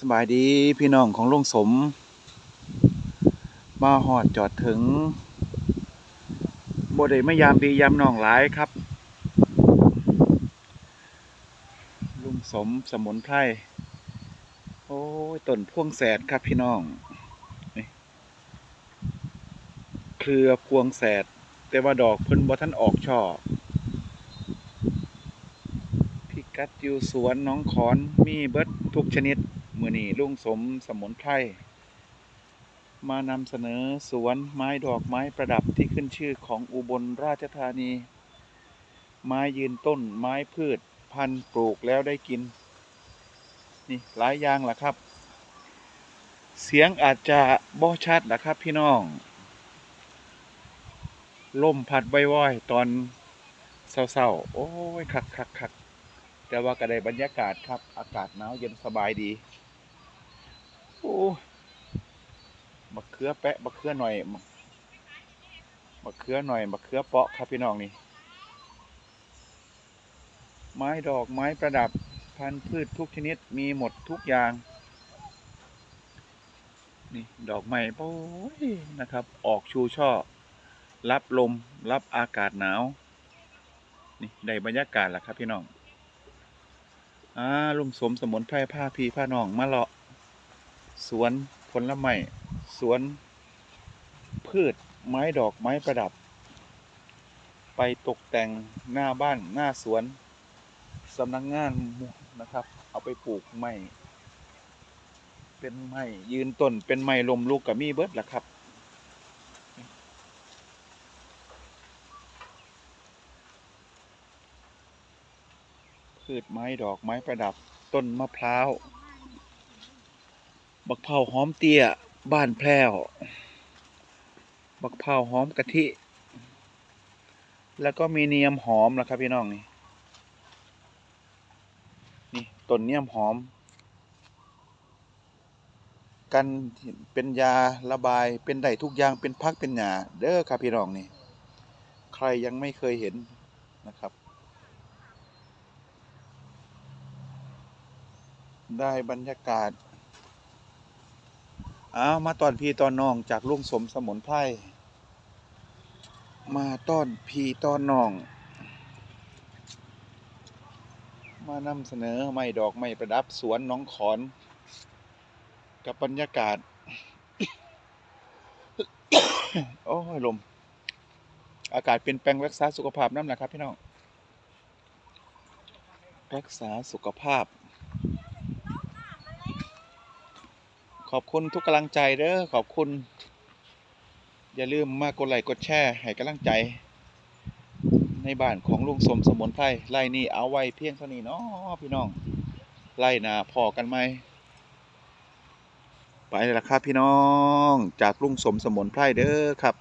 สบายดีพี่น้องของลุงสม มาหอดจอดถึงบ่ได้มายามปียามน้องหลายครับ ลุงสมสมุนไพรโอ้ยต้นพวงแสดครับพี่น้องเครือพวงแสด แต่ว่าดอกเพิ่นบ่ทันออกช่อพิกัดอยู่สวนน้องขอนมีเบิดทุกชนิด มือนี้ลุงสมสมุนไพรมานำเสนอสวนไม้ดอกไม้ประดับที่ขึ้นชื่อของอุบลราชธานี ไม้ยืนต้นไม้พืชพันธุ์ปลูกแล้วได้กิน นี่หลายอย่างล่ะครับ เสียงอาจจะบ่ชัดล่ะครับพี่น้องลมพัดว่อยๆตอนเศร้าๆโอ้ยคักคักคักแต่ว่าก็ได้บรรยากาศครับ อากาศหนาวเย็นสบายดี โอ้มะเขือแปะมะเขือหน่อยมะเขือหน่อยมะเขือเปาะครับพี่น้องนี่ ไม้ดอกไม้ประดับพันธุ์พืชทุกชนิดมีหมดทุกอย่าง นี่ดอกไม้โอ้ยนะครับ ออกชูช่อ รับลม รับอากาศหนาว นี่ได้บรรยากาศแล้วครับพี่น้องอ่าลุงสมสมุนไพรผ้าพีผ้าน้องมาเลาะ สวนผลไม้สวนพืชไม้ดอกไม้ประดับ ไปตกแต่งหน้าบ้านหน้าสวนสำนักงานนะครับ เอาไปปลูกไม้เป็นไม้ยืนต้นเป็นไม้ลมลูกกับมีเบิดแหละครับพืชไม้ดอกไม้ประดับต้นมะพร้าว บักเผาหอมเตี้ย บ้านแพร่วบักเผาหอมกะทิ แล้วก็มีเนียมหอมล่ะครับพี่น้องนี่ นี่ต้นเนียมหอม กันเป็นยาระบายเป็นได้ทุกอย่างเป็นพักเป็นหยาเด้อครับพี่น้องนี่ ใครยังไม่เคยเห็นนะครับได้บรรยากาศ เอามาตอนพี่ตอนน้องจากลุงสมสมุนไพรมาต้อนพี่ต้อนน้อง มานำเสนอไม้ดอกไม้ประดับสวนน้องขอน กับบรรยากาศ โอ้ยลม อากาศเปลี่ยนแปลงรักษาสุขภาพนั่นแหละครับพี่น้อง รักษาสุขภาพ ขอบคุณทุกกำลังใจเด้อขอบคุณ อย่าลืมมากดไลค์กดแชร์ให้กำลังใจ ในบ้านของลุงสมสมุนไพรไล่นี่เอาไว้เพียงเท่านี้เนาะพี่น้องไล่นาพอกันไหมไปเลยละครับพี่น้อง จากลุงสมสมุนไพรเด้อครับ